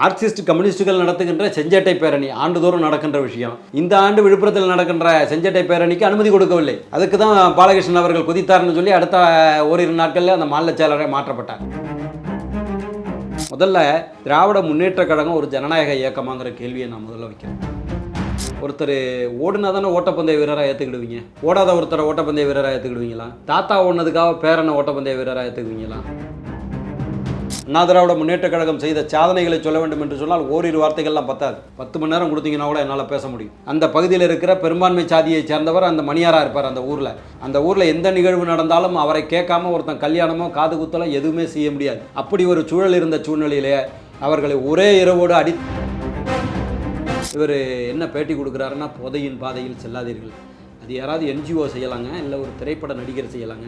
Marxist கம்யூனிஸ்டுகள் நடத்துகின்ற செஞ்சேட்டை பேரணி ஆண்டுதோறும் நடக்கின்ற விஷயம். இந்த ஆண்டு விழுப்புரத்தில் நடக்கின்ற செஞ்சேட்டை பேரணிக்கு அனுமதி கொடுக்கவில்லை. அதுக்கு தான் பாலகிருஷ்ணன் அவர்கள் குதித்தார்னு சொல்லி அடுத்த ஓரிரு நாட்களில் அந்த மாநில செயலரை மாற்றப்பட்டார். முதல்ல திராவிட முன்னேற்ற கழகம் ஒரு ஜனநாயக இயக்கமாங்கிற கேள்வியை நான் முதல்ல வைக்கிறேன். ஒருத்தர் ஓடுனா தானே ஓட்டப்பந்தய வீரராக ஏற்றுக்கிடுவீங்க ஓடாத ஒருத்தரை ஓட்டப்பந்தய வீரராக ஏற்றுக்கிடுவீங்களா தாத்தா ஓடுனதுக்காக பேரனை ஓட்டப்பந்தய வீரராக ஏற்றுக்குவீங்களா அண்ணா திராவிட முன்னேற்ற கழகம் செய்த சாதனைகளை சொல்ல வேண்டும் என்று சொன்னால் ஓரிரு வார்த்தைகள்லாம் பத்தாது. பத்து மணி நேரம் கொடுத்தீங்கன்னா கூட என்னால் பேச முடியும். அந்த பகுதியில் இருக்கிற பெரும்பான்மை சாதியை சேர்ந்தவர் அந்த மணியாராக இருப்பார் அந்த ஊரில். அந்த ஊரில் எந்த நிகழ்வு நடந்தாலும் அவரை கேட்காம ஒருத்தன் கல்யாணமோ காது குத்தலோ எதுவுமே செய்ய முடியாது. அப்படி ஒரு சூழல் இருந்த சூழ்நிலையிலே அவர்களை ஒரே இரவோடு அடி இவர் என்ன பேட்டி கொடுக்குறாருன்னா புதையின் பாதையில் செல்லாதீர்கள். அது யாராவது என்ஜிஓ செய்யலாங்க? இல்லை ஒரு திரைப்பட நடிகர் செய்யலாங்க?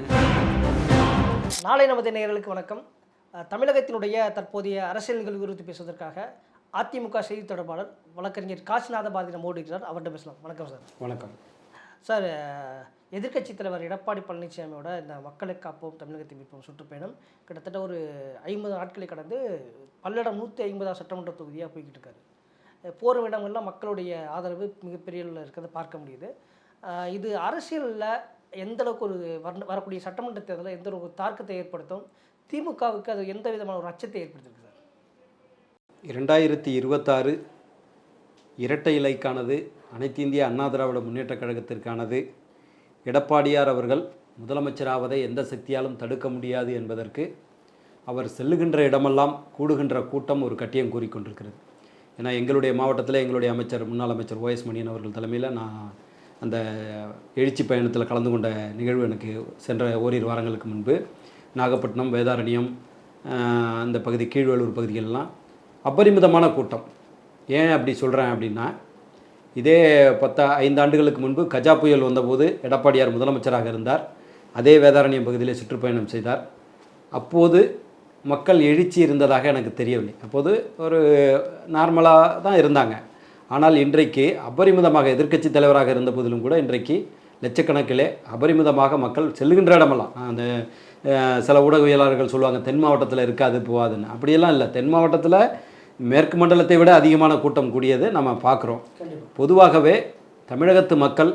நாளை நமது நேயர்களுக்கு வணக்கம். தமிழகத்தினுடைய தற்போதைய அரசியல் நிகழ்வு குறித்து பேசுவதற்காக அதிமுக செய்தி தொடர்பாளர் வழக்கறிஞர் காசிநாத பாரதி நம்மோடு இருக்கிறார் அவர்கிட்ட பேசலாம். வணக்கம் சார். வணக்கம். சார் அஹ், எதிர்க்கட்சித் தலைவர் எடப்பாடி பழனிசாமியோட இந்த மக்களை காப்போம் தமிழகத்தை மீட்போம் சுற்றுப்பயணம் கிட்டத்தட்ட ஒரு ஐம்பது நாட்களை கடந்து பல்லடம் நூற்றி ஐம்பதாம் சட்டமன்ற தொகுதியாக போய்கிட்டு இருக்காரு. போரும் இடங்கள்லாம் மக்களுடைய ஆதரவு மிகப்பெரிய இருக்கிறத பார்க்க முடியுது. இது அரசியலில் எந்த அளவுக்கு ஒரு வர வரக்கூடிய சட்டமன்ற தேர்தலில் எந்த ஒரு தாக்கத்தை ஏற்படுத்தும்? திமுகவுக்கு அது எந்த விதமான ஒரு அச்சத்தை ஏற்படுத்தியிருக்கு சார்? இரண்டாயிரத்தி இருபத்தாறு இரட்டை இலைக்கானது அனைத்து இந்திய அண்ணா திராவிட முன்னேற்றக் கழகத்திற்கானது. எடப்பாடியார் அவர்கள் முதலமைச்சராவதை எந்த சக்தியாலும் தடுக்க முடியாது என்பதற்கு அவர் செல்லுகின்ற இடமெல்லாம் கூடுகின்ற கூட்டம் ஒரு கட்டியம் கூறிக்கொண்டிருக்கிறது. ஏன்னா எங்களுடைய மாவட்டத்தில் எங்களுடைய அமைச்சர் முன்னாள் அமைச்சர் ஓஎஸ் மணியன் அவர்கள் தலைமையில் நான் அந்த எழுச்சி பயணத்தில் கலந்து கொண்ட நிகழ்வு எனக்கு சென்ற ஓரிரு வாரங்களுக்கு முன்பு நாகப்பட்டினம் வேதாரண்யம் அந்த பகுதி கீழ்வேலூர் பகுதிகளெல்லாம் அபரிமிதமான கூட்டம். ஏன் அப்படி சொல்கிறேன் அப்படின்னா இதே பத்தா ஐந்து ஆண்டுகளுக்கு முன்பு கஜா புயல் வந்தபோது எடப்பாடியார் முதலமைச்சராக இருந்தார். அதே வேதாரண்யம் பகுதியிலே சுற்றுப்பயணம் செய்தார். அப்போது மக்கள் எழுச்சி இருந்ததாக எனக்கு தெரியவில்லை. அப்போது ஒரு நார்மலாக தான் இருந்தாங்க. ஆனால் இன்றைக்கு அபரிமிதமாக எதிர்க்கட்சி தலைவராக இருந்த போதிலும் கூட இன்றைக்கு லட்சக்கணக்கிலே அபரிமிதமாக மக்கள் செல்லுகின்ற இடமெல்லாம். அந்த சில ஊடகவியலாளர்கள் சொல்லுவாங்க தென் மாவட்டத்தில் இருக்காது போகாதுன்னு. அப்படியெல்லாம் இல்லை. தென் மாவட்டத்தில் மேற்கு மண்டலத்தை விட அதிகமான கூட்டம் கூடியது நம்ம பார்க்குறோம் பொதுவாகவே தமிழகத்து மக்கள்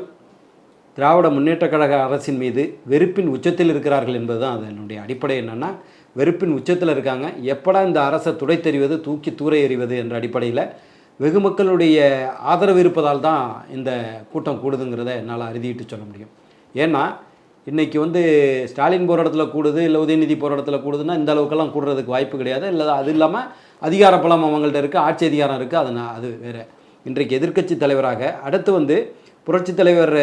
திராவிட முன்னேற்றக் கழக அரசின் மீது வெறுப்பின் உச்சத்தில் இருக்கிறார்கள் என்பது தான் அதனுடைய அடிப்படை என்னென்னா வெறுப்பின் உச்சத்தில் இருக்காங்க. எப்படா இந்த அரசை துடை தெரிவது தூக்கி தூர எறிவது என்ற அடிப்படையில் வெகு மக்களுடைய ஆதரவு இருப்பதால் தான் இந்த கூட்டம் கூடுதுங்கிறத என்னால் அறுதிட்டு சொல்ல முடியும். ஏன்னா இன்றைக்கி வந்து ஸ்டாலின் போகிற இடத்துல கூடுது இல்லை உதயநிதி போகிற இடத்துல கூடுதுன்னா இந்த அளவுக்கெல்லாம் கூடுறதுக்கு வாய்ப்பு கிடையாது. இல்லை அது இல்லாமல் அதிகார பலம் அவங்கள்ட்ட இருக்குது ஆட்சி அதிகாரம் இருக்குது அது நான் அது வேறு. இன்றைக்கு எதிர்க்கட்சி தலைவராக அடுத்து வந்து புரட்சித் தலைவர்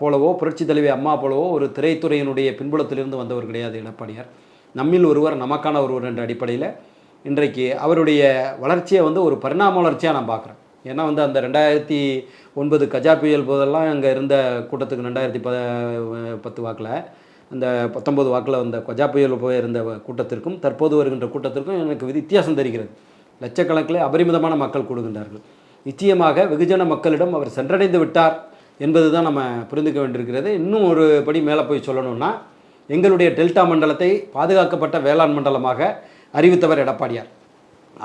போலவோ புரட்சித் தலைவி அம்மா போலவோ ஒரு திரைத்துறையினுடைய பின்புலத்திலிருந்து வந்தவர் கிடையாது எடப்பாடியார். நம்மில் ஒருவர் நமக்கான ஒருவர் என்ற அடிப்படையில் இன்றைக்கு அவருடைய வளர்ச்சியை வந்து ஒரு பரிணாம வளர்ச்சியாக நான் பார்க்குறேன் ஏன்னா வந்து அந்த ரெண்டாயிரத்தி ஒன்பது கஜா புயல் போதெல்லாம் அங்கே இருந்த கூட்டத்துக்கு ரெண்டாயிரத்தி ப பத்து வாக்கில் அந்த பத்தொம்போது வாக்கில் வந்த கஜா புயல் போயிருந்த கூட்டத்திற்கும் தற்போது வருகின்ற கூட்டத்திற்கும் எனக்கு வித்தியாசம் தெரிகிறது. லட்சக்கணக்கில் அபரிமிதமான மக்கள் கூடுகின்றார்கள். நிச்சயமாக வெகுஜன மக்களிடம் அவர் சென்றடைந்து விட்டார் என்பது தான் நம்ம புரிந்துக்க வேண்டியிருக்கிறது. இன்னும் ஒரு படி மேலே போய் சொல்லணும்னா எங்களுடைய டெல்டா மண்டலத்தை பாதுகாக்கப்பட்ட வேளாண் மண்டலமாக அறிவித்தவர் எடப்பாடியார்.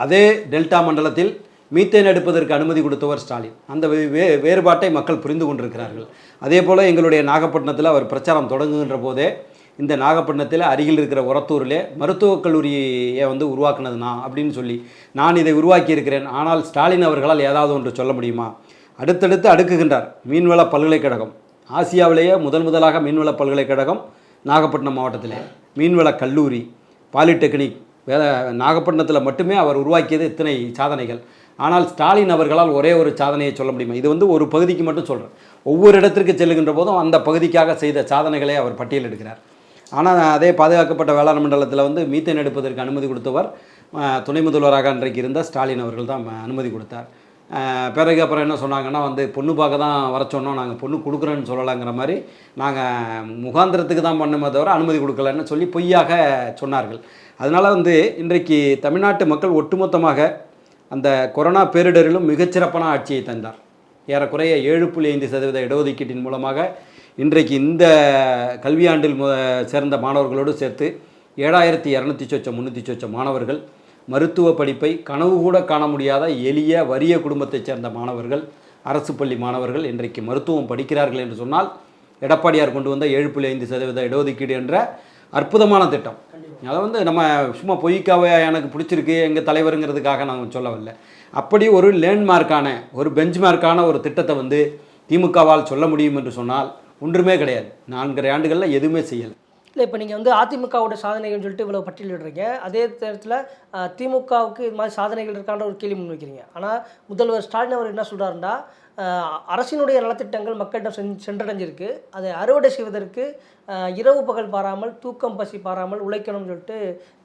அதே டெல்டா மண்டலத்தில் மீத்தேன் எடுப்பதற்கு அனுமதி கொடுத்தவர் ஸ்டாலின். அந்த வே- வேறுபாட்டை மக்கள் புரிந்து கொண்டிருக்கிறார்கள். அதே போல் எங்களுடைய நாகப்பட்டினத்தில் அவர் பிரச்சாரம் தொடங்குகின்ற போதே இந்த நாகப்பட்டினத்தில் அருகில் இருக்கிற உரத்தூரிலே மருத்துவக் கல்லூரியை வந்து உருவாக்குனது நான் அப்படின்னு சொல்லி நான் இதை உருவாக்கியிருக்கிறேன். ஆனால் ஸ்டாலின் அவர்களால் ஏதாவது ஒன்று சொல்ல முடியுமா? அடுத்தடுத்து அடுக்குகின்றார் மீன்வள பல்கலைக்கழகம். ஆசியாவிலேயே முதன் முதலாக மீன்வள பல்கலைக்கழகம் நாகப்பட்டினம் மாவட்டத்தில். மீன்வள கல்லூரி பாலிடெக்னிக் வேலை நாகப்பட்டினத்தில் மட்டுமே அவர் உருவாக்கியது இத்தனை சாதனைகள். ஆனால் ஸ்டாலின் அவர்களால் ஒரே ஒரு சாதனையை சொல்ல முடியுமா? இது வந்து ஒரு பகுதிக்கு மட்டும் சொல்கிறேன் ஒவ்வொரு இடத்திற்கு செல்லுகின்ற போதும் அந்த பகுதிக்காக செய்த சாதனைகளை அவர் பட்டியலிடுகிறார் ஆனால் அதே பாதுகாக்கப்பட்ட வேளாண் மண்டலத்தில் வந்து மீத்தேன் எடுப்பதற்கு அனுமதி கொடுத்தவர் துணை முதல்வராக அன்றைக்கு இருந்த ஸ்டாலின் அவர்கள் தான் அனுமதி கொடுத்தார். பிறகு அப்புறம் என்ன சொன்னாங்கன்னா வந்து பொண்ணு பார்க்க தான் வர சொன்னோம் நாங்கள் பொண்ணு கொடுக்குறேன்னு சொல்லலாங்கிற மாதிரி நாங்கள் முகாந்திரத்துக்கு தான் பண்ணுமே தவிர அனுமதி கொடுக்கலன்னு சொல்லி பொய்யாக சொன்னார்கள். அதனால் வந்து இன்றைக்கு தமிழ்நாட்டு மக்கள் ஒட்டுமொத்தமாக அந்த கொரோனா பேரிடரிலும் மிகச்சிறப்பான ஆட்சியை தந்தார். ஏறக்குறைய ஏழு புள்ளி ஐந்து சதவீத இடஒதுக்கீட்டின் மூலமாக இன்றைக்கு இந்த கல்வியாண்டில் சேர்ந்த மாணவர்களோடு சேர்த்து ஏழாயிரத்தி இரநூத்தி சொச்ச முந்நூற்றி சொச்ச மாணவர்கள் மருத்துவ படிப்பை கனவு கூட காண முடியாத எளிய வறிய குடும்பத்தைச் சேர்ந்த மாணவர்கள் அரசு பள்ளி மாணவர்கள் இன்றைக்கு மருத்துவம் படிக்கிறார்கள் என்று சொன்னால் எடப்பாடியார் கொண்டு வந்த ஏழு புள்ளி ஐந்து சதவீத இடஒதுக்கீடு என்ற அற்புதமான திட்டம். அதை வந்து நம்ம சும்மா பொய்க்காவே எனக்கு பிடிச்சிருக்கு எங்கள் தலைவருங்கிறதுக்காக நாங்கள் வரல அப்படி ஒரு லேண்ட்மார்க்கான ஒரு பெஞ்ச்மார்க்கான ஒரு திட்டத்தை வந்து திமுகவால் சொல்ல முடியும் என்று சொன்னால் ஒன்றுமே கிடையாது. நான்கரை ஆண்டுகளில் எதுவுமே செய்யலை. இல்லை இப்போ நீங்கள் வந்து அதிமுகவோட சாதனைகள்னு சொல்லிட்டு இவ்வளோ பட்டியலிடுறீங்க. அதே நேரத்தில் திமுகவுக்கு இது மாதிரி சாதனைகள் இருக்கான்ற ஒரு கேள்வி முன்வைக்கிறீங்க. ஆனால் முதல்வர் ஸ்டாலின் அவர் என்ன சொல்கிறாருன்னா அரசினுடைய நலத்திட்டங்கள் மக்களிடம் சென் சென்றடைஞ்சிருக்கு. அதை அறுவடை செய்வதற்கு இரவு பகல் பாராமல் தூக்கம் பசி பாராமல் உழைக்கணும்னு சொல்லிட்டு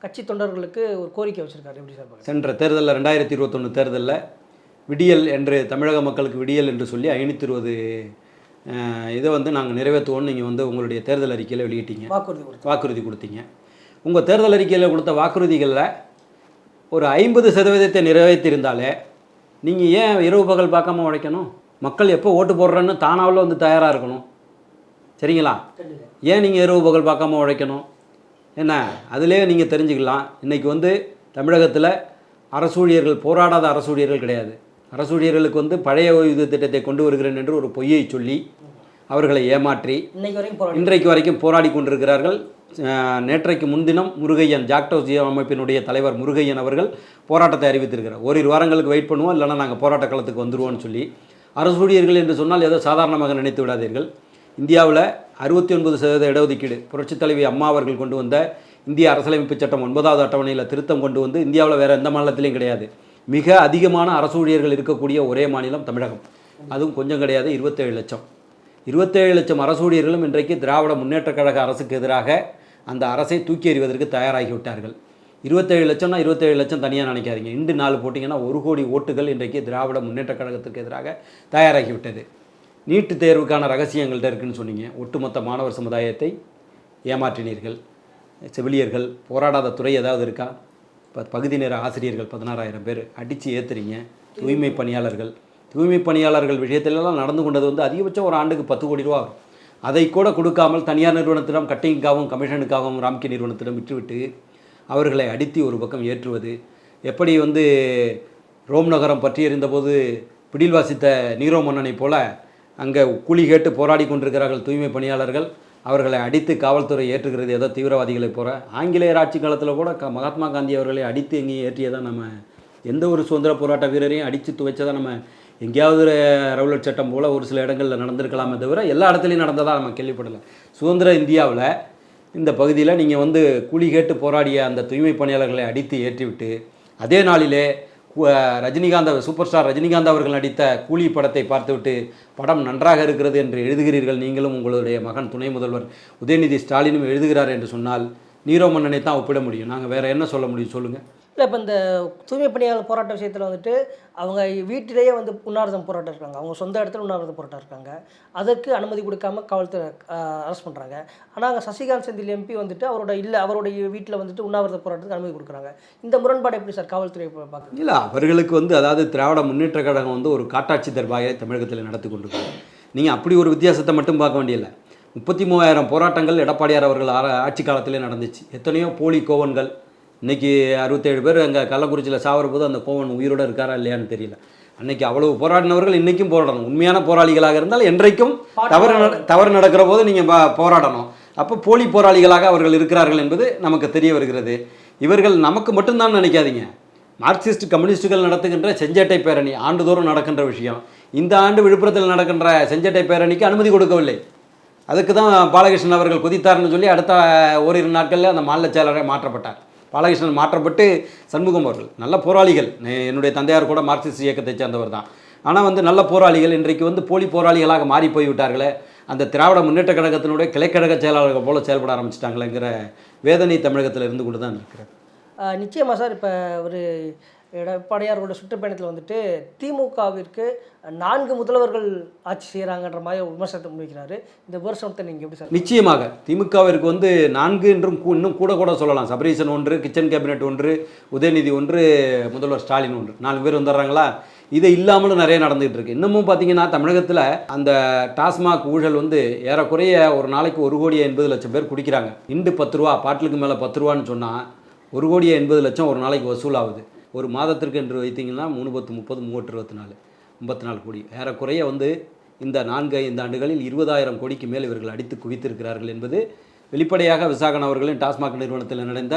கட்சி தொண்டர்களுக்கு ஒரு கோரிக்கை வச்சிருக்காரு எப்படி சார்? சென்ற தேர்தலில் ரெண்டாயிரத்தி இருபத்தொன்று தேர்தலில் விடியல் என்று தமிழக மக்களுக்கு விடியல் என்று சொல்லி ஐநூற்றி இருபது இதை வந்து நாங்கள் நிறைவேற்றுவோம்னு நீங்கள் வந்து உங்களுடைய தேர்தல் அறிக்கையில் வெளியிட்டீங்க. வாக்குறுதி வாக்குறுதி கொடுத்தீங்க. உங்கள் தேர்தல் அறிக்கையில் கொடுத்த வாக்குறுதிகளில் ஒரு ஐம்பது சதவீதத்தை நிறைவேற்றியிருந்தாலே நீங்கள் ஏன் இரவு பகல் பார்க்காம உழைக்கணும் மக்கள் எப்போ ஓட்டு போடுறேன்னு தானாவில் வந்து தயாராக இருக்கணும். சரிங்களா? ஏன் நீங்கள் இரவு பகல் பார்க்காம உழைக்கணும் என்ன? அதிலே நீங்கள் தெரிஞ்சுக்கலாம். இன்றைக்கி வந்து தமிழகத்தில் அரசூழியர்கள் போராடாத அரசூழியர்கள் கிடையாது. அரசூழியர்களுக்கு வந்து பழைய ஓய்வூதிய திட்டத்தை கொண்டு வருகிறேன் என்று ஒரு பொய்யை சொல்லி அவர்களை ஏமாற்றி இன்றைக்கு வரைக்கும் போராடி கொண்டிருக்கிறார்கள். நேற்றைக்கு முன்தினம் முருகையன் ஜாக்டோஸ் ஜியோ அமைப்பினுடைய தலைவர் முருகையன் அவர்கள் போராட்டத்தை அறிவித்திருக்கிறார். ஓரிரு வாரங்களுக்கு வெயிட் பண்ணுவோம் இல்லைன்னா நாங்கள் போராட்ட களத்துக்கு வந்துருவோம்னு சொல்லி. அரசு ஊழியர்கள் என்று சொன்னால் ஏதோ சாதாரணமாக நினைத்து விடாதீர்கள். இந்தியாவில் அறுபத்தி ஒன்பது சதவீத இடஒதுக்கீடு புரட்சித் தலைவி அம்மா அவர்கள் கொண்டு வந்த இந்திய அரசியலமைப்பு சட்டம் ஒன்பதாவது அட்டவணையில் திருத்தம் கொண்டு வந்து இந்தியாவில் வேறு எந்த மாநிலத்திலையும் கிடையாது. மிக அதிகமான அரசு ஊழியர்கள் இருக்கக்கூடிய ஒரே மாநிலம் தமிழகம். அதுவும் கொஞ்சம் கிடையாது இருபத்தேழு லட்சம். இருபத்தேழு லட்சம் அரசூழியர்களும் இன்றைக்கு திராவிட முன்னேற்றக் கழக அரசுக்கு எதிராக அந்த அரசை தூக்கி எறிவதற்கு தயாராகிவிட்டார்கள் இருபத்தேழு லட்சம்னா இருபத்தேழு லட்சம் தனியாக நினைக்காதீங்க. இண்டு நாலு போட்டிங்கன்னா ஒரு கோடி ஓட்டுகள் இன்றைக்கு திராவிட முன்னேற்றக் கழகத்திற்கு எதிராக தயாராகிவிட்டது நீட்டு தேர்வுக்கான ரகசியங்கள்ட்ட இருக்குன்னு சொன்னீங்க. ஒட்டுமொத்த மாணவர் சமுதாயத்தை ஏமாற்றினீர்கள். செவிலியர்கள் போராடாத துறை ஏதாவது இருக்கா? இப்போ பகுதி நேர ஆசிரியர்கள் பதினாறாயிரம் பேர் அடித்து ஏற்றுறீங்க தூய்மை பணியாளர்கள் தூய்மை பணியாளர்கள் விஷயத்திலெல்லாம் நடந்து கொண்டது வந்து அதிகபட்சம் ஒரு ஆண்டுக்கு பத்து கோடி ரூபா வரும் அதை கூட கொடுக்காமல் தனியார் நிறுவனத்திடம் கட்டிங்காகவும் கமிஷனுக்காகவும் ராம்கி நிறுவனத்திடம் விட்டுவிட்டு அவர்களை அடித்து ஒரு பக்கம் ஏற்றுவது எப்படி வந்து ரோம் நகரம் பற்றி இருந்தபோது பிடில் வாசித்த நீரோ மன்னனைப் போல அங்கே கூலி கேட்டு போராடி கொண்டிருக்கிறார்கள் தூய்மை பணியாளர்கள் அவர்களை அடித்து காவல்துறை ஏற்றுகிறது ஏதோ தீவிரவாதிகளை போகிற ஆங்கிலேயர் ஆட்சி காலத்தில் கூட க மகாத்மா காந்தி அவர்களை அடித்து எங்கேயும் ஏற்றியதான் நம்ம எந்த ஒரு சுதந்திர போராட்ட வீரரையும் அடித்து துவைச்சதை நம்ம எங்கேயாவது ஒரு ரவுலட் சட்டம் போல் ஒரு சில இடங்களில் நடந்திருக்கலாமே தவிர எல்லா இடத்துலையும் நடந்ததாக நம்ம கேள்விப்படலை. சுதந்திர இந்தியாவில் இந்த பகுதியில் நீங்கள் வந்து கூலி கேட்டு போராடிய அந்த தூய்மை பணியாளர்களை அடித்து ஏற்றிவிட்டு அதே நாளிலே ரஜினிகாந்த் சூப்பர் ஸ்டார் ரஜினிகாந்த் அவர்கள் நடித்த கூலி படத்தை பார்த்துவிட்டு படம் நன்றாக இருக்கிறது என்று எழுதுகிறீர்கள் நீங்களும் உங்களுடைய மகன் துணை முதல்வர் உதயநிதி ஸ்டாலினும் எழுதுகிறார் என்று சொன்னால் நீரோ மன்னனை தான் ஒப்பிட முடியும். நாங்கள் வேறு என்ன சொல்ல முடியும்? சொல்லுங்கள் இல்லை இப்போ இந்த தூய்மை பணியாளர் போராட்ட விஷயத்தில் வந்துட்டு அவங்க வீட்டிலேயே வந்து உண்ணாவிரதம் போராட்டம் இருக்காங்க. அவங்க சொந்த இடத்துல உண்ணாவிரதம் போராட்டம் இருக்காங்க. அதற்கு அனுமதி கொடுக்காம காவல்துறை அரெஸ்ட் பண்ணுறாங்க ஆனால் அங்கே சசிகாந்த் செந்தில் எம்பி வந்துட்டு அவரோட இல்லை அவருடைய வீட்டில் வந்துட்டு உண்ணாவிரத போராட்டத்துக்கு அனுமதி கொடுக்குறாங்க. இந்த முரண்பாடு எப்படி சார்? காவல்துறை பார்க்க இல்லை அவர்களுக்கு வந்து அதாவது திராவிட முன்னேற்ற கழகம் வந்து ஒரு காட்டாட்சி தர்பாயை தமிழகத்தில் நடத்தி கொண்டிருக்காங்க. நீங்கள் அப்படி ஒரு வித்தியாசத்தை மட்டும் பார்க்க வேண்டியதில்லை. முப்பத்தி மூவாயிரம் போராட்டங்கள் எடப்பாடியார் அவர்கள் ஆர- ஆட்சி காலத்திலே நடந்துச்சு. எத்தனையோ போலி கோவன்கள் இன்னைக்கு அறுபத்தேழு பேர் அங்கே கள்ளக்குறிச்சியில் போது அந்த கோவன் உயிரோடு இருக்காரா இல்லையான்னு தெரியல. அன்னைக்கு அவ்வளவு போராடினவர்கள் இன்றைக்கும் போராடணும். உண்மையான போராளிகளாக இருந்தால் என்றைக்கும் தவறு நட- தவறு நடக்கிற போது நீங்கள் போராடணும். அப்போ போலி போராளிகளாக அவர்கள் இருக்கிறார்கள் என்பது நமக்கு தெரிய வருகிறது. இவர்கள் நமக்கு மட்டும்தான் நினைக்காதீங்க. மார்க்சிஸ்ட் கம்யூனிஸ்டுகள் நடத்துகின்ற செஞ்சேட்டை பேரணி ஆண்டுதோறும் நடக்கின்ற விஷயம். இந்த ஆண்டு விழுப்புரத்தில் நடக்கின்ற செஞ்சேட்டை பேரணிக்கு அனுமதி கொடுக்கவில்லை. அதுக்கு தான் பாலகிருஷ்ணன் அவர்கள் குதித்தார்னு சொல்லி அடுத்த ஓரிரு நாட்களில் அந்த மாநில செயலரை மாற்றப்பட்டார். பாலகிருஷ்ணன் மாற்றப்பட்டு சண்முகம் அவர்கள். நல்ல போராளிகள். என்னுடைய தந்தையார் கூட மார்க்சிஸ்ட் இயக்கத்தை சேர்ந்தவர் தான். ஆனால் வந்து நல்ல போராளிகள் இன்றைக்கு வந்து போலி போராளிகளாக மாறி போய்விட்டார்களே அந்த திராவிட முன்னேற்ற கழகத்தினுடைய கிளைக்கழக செயலாளர்கள் போல செயல்பட ஆரம்பிச்சிட்டாங்களேங்கிற வேதனை தமிழகத்தில் இருந்து கொண்டு தான் இருக்கிறது. நிச்சயமாக சார் இப்போ ஒரு எடப்பாடியாரோட சுற்றுப்பயணத்தில் வந்துட்டு திமுகவிற்கு நான்கு முதல்வர்கள் ஆட்சி செய்கிறாங்கன்ற மாதிரி விமர்சனத்தை முன்வைக்கிறாரு. இந்த விமர்சனத்தை நீங்கள் எப்படி சார் நிச்சயமாக திமுகவிற்கு வந்து நான்கு என்றும் கூ- இன்னும் கூட கூட சொல்லலாம். சபரீசன் ஒன்று கிச்சன் கேபினெட் ஒன்று உதயநிதி ஒன்று முதல்வர் ஸ்டாலின் ஒன்று. நாலு பேர் வந்துடுறாங்களா? இது இல்லாமலும் நிறைய நடந்துகிட்டு இருக்கு. இன்னமும் பார்த்தீங்கன்னா தமிழகத்தில் அந்த டாஸ்மாக் ஊழல் வந்து ஏறக்குறைய ஒரு நாளைக்கு ஒரு கோடி எண்பது லட்சம் பேர் குடிக்கிறாங்க. இண்டு பத்து ரூபா பாட்டிலுக்கு மேலே பத்து ரூபான்னு சொன்னால் ஒரு கோடியே எண்பது லட்சம் ஒரு நாளைக்கு வசூலாகுது. ஒரு மாதத்திற்கு என்று வைத்தீங்கன்னா மூணு பத்து முப்பது மூவட்டு இருபத்தி நாலு ஐம்பத்தி நாலு கோடி. ஏறக்குறைய வந்து இந்த நான்கு ஐந்து ஆண்டுகளில் இருபதாயிரம் கோடிக்கு மேல் இவர்கள் அடித்து குவித்திருக்கிறார்கள் என்பது வெளிப்படையாக விசாகன் அவர்களின் டாஸ்மாக் நிறுவனத்தில் நடந்த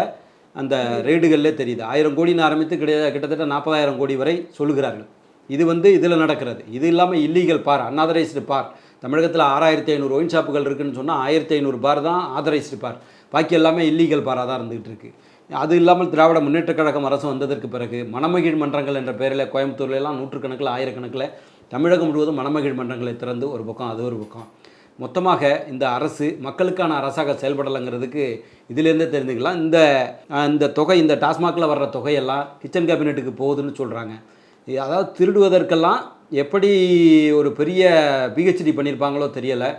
அந்த ரெய்டுகளிலே தெரியுது. ஆயிரம் கோடின்னு ஆரம்பித்து கிட்ட கிட்டத்தட்ட நாற்பதாயிரம் கோடி வரை சொல்லுகிறார்கள். இது வந்து இதில் நடக்கிறது. இது இல்லாமல் இல்லீகல் பார் அன்ஆதரைஸ்டு பார். தமிழகத்தில் ஆறாயிரத்தி ஐநூறு ஒயின் ஷாப்புகள் இருக்குன்னு சொன்னால் ஆயிரத்தி ஐநூறு பார் தான் ஆதரைஸ்டு பார். பாக்கி எல்லாமே இல்லீகல் பாராக தான் இருந்துகிட்டு இருக்குது அது இல்லாமல் திராவிட முன்னேற்றக் கழகம் அரசு வந்ததற்கு பிறகு மணமகிழ் மன்றங்கள் என்ற பெயரில் கோயம்புத்தூர்லாம் எல்லாம் நூற்றுக்கணக்கில் ஆயிரக்கணக்கில் தமிழகம் முழுவதும் மணமகிழ் மன்றங்களை திறந்து ஒரு பக்கம் அது ஒரு பக்கம். மொத்தமாக இந்த அரசு மக்களுக்கான அரசாக செயல்படலைங்கிறதுக்கு இதிலேருந்தே தெரிஞ்சுக்கலாம். இந்த இந்த தொகை இந்த டாஸ்மாகில் வர்ற தொகையெல்லாம் கிச்சன் கேபினெட்டுக்கு போகுதுன்னு சொல்கிறாங்க அதாவது திருடுவதற்கெல்லாம் எப்படி ஒரு பெரிய பிஹெச்டி பண்ணியிருப்பாங்களோ தெரியலை.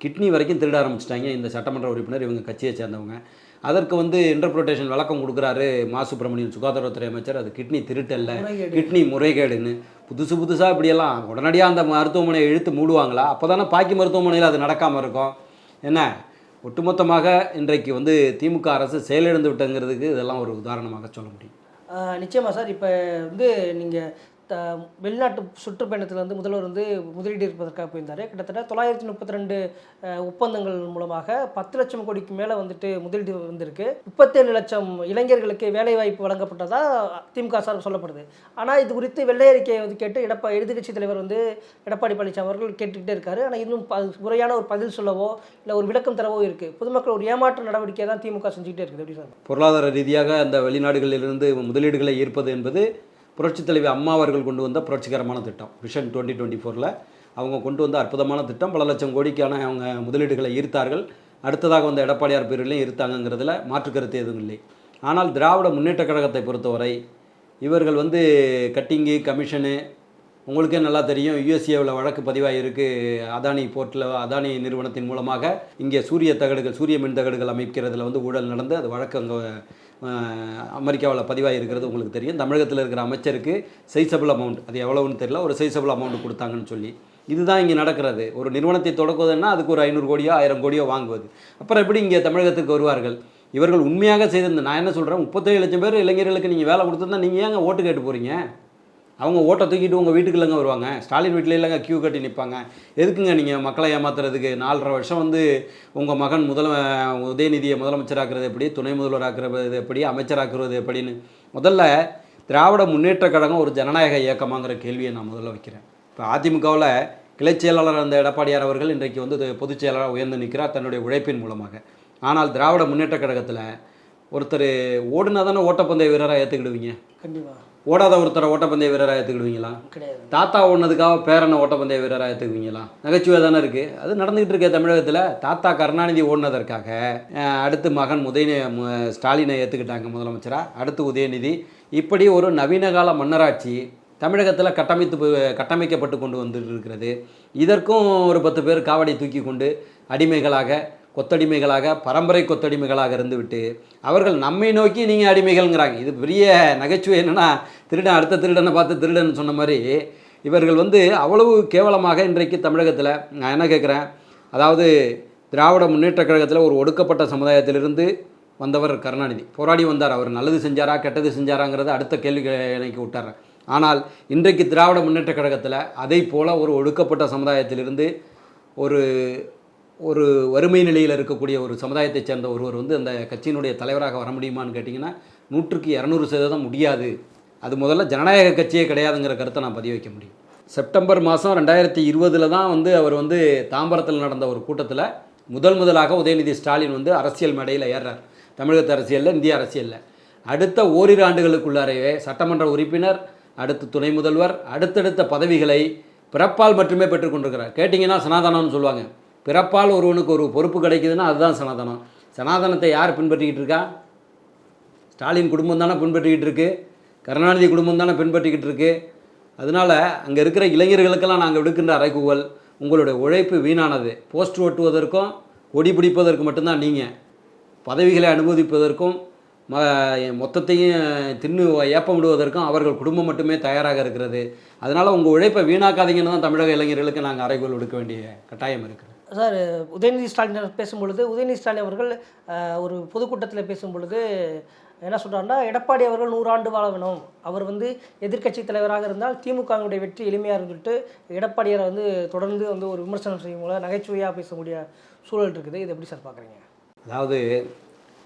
கிட்னி வரைக்கும் திருட ஆரம்பிச்சிட்டாங்க. இந்த சட்டமன்ற உறுப்பினர் இவங்க கட்சியை சேர்ந்தவங்க. அதற்கு வந்து இன்டர்பிரிட்டேஷன் விளக்கம் கொடுக்குறாரு மா சுப்பிரமணியன் சுகாதாரத்துறை அமைச்சர். அது கிட்னி திருட்டல்ல. கிட்னி முறைகேடுன்னு. புதுசு புதுசாக இப்படியெல்லாம் உடனடியாக அந்த மருத்துவமனையை இழுத்து மூடுவாங்களா? அப்போ தானே பாக்கி மருத்துவமனையில் அது நடக்காமல் இருக்கும். என்ன? ஒட்டுமொத்தமாக இன்றைக்கு வந்து திமுக அரசு செயலிழந்து விட்டங்கிறதுக்கு இதெல்லாம் ஒரு உதாரணமாக சொல்ல முடியும். ஆஹ் நிச்சயமா சார். இப்போ வந்து நீங்கள் த வெளிநாட்டு சுற்றுப்பயணத்தில் வந்து முதல்வர் வந்து முதலீடு இருப்பதற்காக போயிருந்தார். கிட்டத்தட்ட தொள்ளாயிரத்தி முப்பத்தி ரெண்டு ஒப்பந்தங்கள் மூலமாக பத்து லட்சம் கோடிக்கு மேலே வந்துட்டு முதலீடு வந்திருக்கு. முப்பத்தேழு லட்சம் இளைஞர்களுக்கு வேலைவாய்ப்பு வழங்கப்பட்டதாக திமுக சார் சொல்லப்படுது. ஆனால் இது குறித்து வெள்ளை அறிக்கையை வந்து கேட்டு எடப்பா எதிர்கட்சி தலைவர் வந்து எடப்பாடி பழனிசாமி அவர்கள் கேட்டுக்கிட்டே இருக்காரு. ஆனால் இன்னும் முறையான ஒரு பதில் சொல்லவோ இல்லை ஒரு விளக்கம் தரவோ இருக்குது பொதுமக்கள் ஒரு ஏமாற்று நடவடிக்கையை தான் திமுக செஞ்சுக்கிட்டே இருக்குது. எப்படி சார்? பொருளாதார ரீதியாக அந்த வெளிநாடுகளிலிருந்து முதலீடுகளை ஈர்ப்பது என்பது புரட்சித் தலைவி அம்மா அவர்கள் கொண்டு வந்த புரட்சிகரமான திட்டம் விஷன் டுவெண்ட்டி டுவெண்ட்டி ஃபோரில் அவங்க கொண்டு வந்த அற்புதமான திட்டம். பல லட்சம் கோடிக்கான அவங்க முதலீடுகளை ஈர்த்தார்கள். அடுத்ததாக வந்த எடப்பாடியார் பேரிலையும் ஈர்த்தாங்கிறதுல மாற்று கருத்து எதுவும் இல்லை. ஆனால் திராவிட முன்னேற்றக் கழகத்தை பொறுத்தவரை இவர்கள் வந்து கட்டிங்கு கமிஷனு உங்களுக்கே நல்லா தெரியும் யுஎஸ்ஏவில் வழக்கு பதிவாக இருக்குது அதானி போர்ட்டில் அதானி நிறுவனத்தின் மூலமாக இங்கே சூரிய தகடுகள் சூரிய மின் தகடுகள் அமைக்கிறதுல வந்து ஊழல் நடந்து அது வழக்கு அங்கே அமெரிக்காவில் பதிவாக இருக்கிறது உங்களுக்கு தெரியும். தமிழகத்தில் இருக்கிற அமைச்சருக்கு சைசபிள் அமௌண்ட் அது எவ்வளோன்னு தெரியல. ஒரு சைசபிள் அமௌண்ட் கொடுத்தாங்கன்னு சொல்லி. இதுதான் இங்கே நடக்கிறது. ஒரு நிறுவனத்தை தொடக்குவதுன்னா அதுக்கு ஒரு ஐநூறு கோடியோ ஆயிரம் கோடியோ வாங்குவது. அப்புறம் எப்படி இங்கே தமிழகத்துக்கு வருவார்கள்? இவர்கள் உண்மையாக செய்திருந்த நான் என்ன சொல்கிறேன் முப்பத்தேழு லட்சம் பேர் இளைஞர்களுக்கு நீங்கள் வேலை கொடுத்துருந்தா நீங்கள் ஏங்க ஓட்டு கேட்டு போகிறீங்க அவங்க ஓட்டை தூக்கிட்டு உங்கள் வீட்டுக்குள்ளங்க வருவாங்க. ஸ்டாலின் வீட்டில் இல்லைங்க கியூ கட்டி நிற்பாங்க எதுக்குங்க நீங்கள் மக்களை ஏமாத்துறதுக்கு? நாலரை வருஷம் வந்து உங்கள் மகன் முதல உதயநிதியை முதலமைச்சராக்குறது எப்படி துணை முதல்வராக்குறது எப்படி அமைச்சராக்குறது எப்படின்னு. முதல்ல திராவிட முன்னேற்ற கழகம் ஒரு ஜனநாயக இயக்கமாங்கிற கேள்வியை நான் முதல்ல வைக்கிறேன். இப்போ அதிமுகவில் கிளைச் செயலாளர் அந்த எடப்பாடியார் அவர்கள் இன்றைக்கு வந்து பொதுச் செயலாளர் உயர்ந்து நிற்கிறார் தன்னுடைய உழைப்பின் மூலமாக. ஆனால் திராவிட முன்னேற்ற கழகத்தில் ஒருத்தர் ஓடுனா தானே ஓட்டப்பந்தய வீரராக ஏற்றுக்கிடுவீங்க கண்டிப்பாக ஓடாத ஒருத்தரை ஓட்டப்பந்தய வீரராக ஏற்றுக்கிடுவீங்களா கிடையாது. தாத்தா ஓடுனதுக்காக பேரனை ஓட்டப்பந்தய வீரராக ஏற்றுக்குவீங்களா நகைச்சுவை தானே இருக்குது அது நடந்துகிட்டு இருக்கே தமிழகத்தில். தாத்தா கருணாநிதி ஓடினதற்காக அடுத்து மகன் உதய ஸ்டாலினை ஏற்றுக்கிட்டாங்க முதலமைச்சராக அடுத்து உதயநிதி. இப்படி ஒரு நவீன கால மன்னராட்சி தமிழகத்தில் கட்டமைத்து கட்டமைக்கப்பட்டு கொண்டு வந்துட்டு இருக்கிறது. இதற்கும் ஒரு பத்து பேர் காவடி தூக்கி கொண்டு அடிமைகளாக கொத்தடிமைகளாக பரம்பரை கொத்தடிமைகளாக இருந்துவிட்டு அவர்கள் நம்மை நோக்கி நீங்கள் அடிமைகள்ங்கிறாங்க. இது பெரிய நகைச்சுவை என்னென்னா திருடன் அடுத்த திருடனை பார்த்து திருடன் சொன்ன மாதிரி இவர்கள் வந்து அவ்வளவு கேவலமாக இன்றைக்கு தமிழகத்தில் நான் என்ன கேட்குறேன்? அதாவது திராவிட முன்னேற்றக் கழகத்தில் ஒரு ஒடுக்கப்பட்ட சமுதாயத்திலிருந்து வந்தவர் கருணாநிதி. போராடி வந்தார். அவர் நல்லது செஞ்சாரா கெட்டது செஞ்சாராங்கிறத அடுத்த கேள்வி எனக்கு விட்டார் ஆனால் இன்றைக்கு திராவிட முன்னேற்றக் கழகத்தில் அதை போல் ஒரு ஒடுக்கப்பட்ட சமுதாயத்திலிருந்து ஒரு ஒரு வறுமை நிலையில் இருக்கக்கூடிய ஒரு சமுதாயத்தைச் சேர்ந்த ஒருவர் வந்து அந்த கட்சியினுடைய தலைவராக வர முடியுமான்னு கேட்டிங்கன்னா நூற்றுக்கு இரநூறு சதவீதம் முடியாது. அது முதல்ல ஜனநாயக கட்சியே கிடையாதுங்கிற கருத்தை நான் பதிவு வைக்க முடியும். செப்டம்பர் மாதம் ரெண்டாயிரத்தி இருபதில் தான் வந்து அவர் வந்து தாம்பரத்தில் நடந்த ஒரு கூட்டத்தில் முதல் முதலாக உதயநிதி ஸ்டாலின் வந்து அரசியல் மேடையில் ஏறுறார். தமிழகத்து அரசியலில் இந்திய அரசியலில். அடுத்த ஓரிரு ஆண்டுகளுக்குள்ளாரையே சட்டமன்ற உறுப்பினர் அடுத்து துணை முதல்வர் அடுத்தடுத்த பதவிகளை பிறப்பால் மட்டுமே பெற்றுக்கொண்டிருக்கிறார் கேட்டிங்கன்னா சனாதனம்னு சொல்லுவாங்க. பிறப்பால் ஒருவனுக்கு ஒரு பொறுப்பு கிடைக்குதுன்னா அதுதான் சனாதனம். சனாதனத்தை யார் பின்பற்றிக்கிட்டு இருக்கா? ஸ்டாலின் குடும்பம் தானே பின்பற்றிக்கிட்டு இருக்கு. கருணாநிதி குடும்பம் தானே பின்பற்றிக்கிட்டு இருக்கு. அதனால அங்கே இருக்கிற இளைஞர்களுக்கெல்லாம் நாங்கள் விடுக்கின்ற அறைகூவல் உங்களுடைய உழைப்பு வீணானது. போஸ்ட் ஓட்டுவதற்கும் கொடி பிடிப்பதற்கு மட்டும்தான் நீங்கள் பதவிகளை அனுபவிப்பதற்கும் ம மொத்தத்தையும் தின்னு ஏப்பம் விடுவதற்கும் அவர்கள் குடும்பம் மட்டுமே தயாராக இருக்கிறது. அதனால் உங்கள் உழைப்பை வீணாக்காதீங்கன்னு தான் தமிழக இளைஞர்களுக்கு நாங்கள் அறைகூல் விடுக்க வேண்டிய கட்டாயம் இருக்குது. சார் உதயநிதி ஸ்டாலின் பேசும்பொழுது உதயநிதி ஸ்டாலின் அவர்கள் ஒரு பொதுக்கூட்டத்தில் பேசும்பொழுது என்ன சொல்கிறாருன்னா எடப்பாடி அவர்கள் நூறாண்டு வாழ வேணும். அவர் வந்து எதிர்க்கட்சி தலைவராக இருந்தால் திமுகவினுடைய வெற்றி எளிமையாக இருந்துட்டு எடப்பாடியாரை வந்து தொடர்ந்து வந்து ஒரு விமர்சனம் செய்யும் போல நகைச்சுவையாக பேசக்கூடிய சூழல் இருக்குது. இது எப்படி சார் பார்க்குறீங்க அதாவது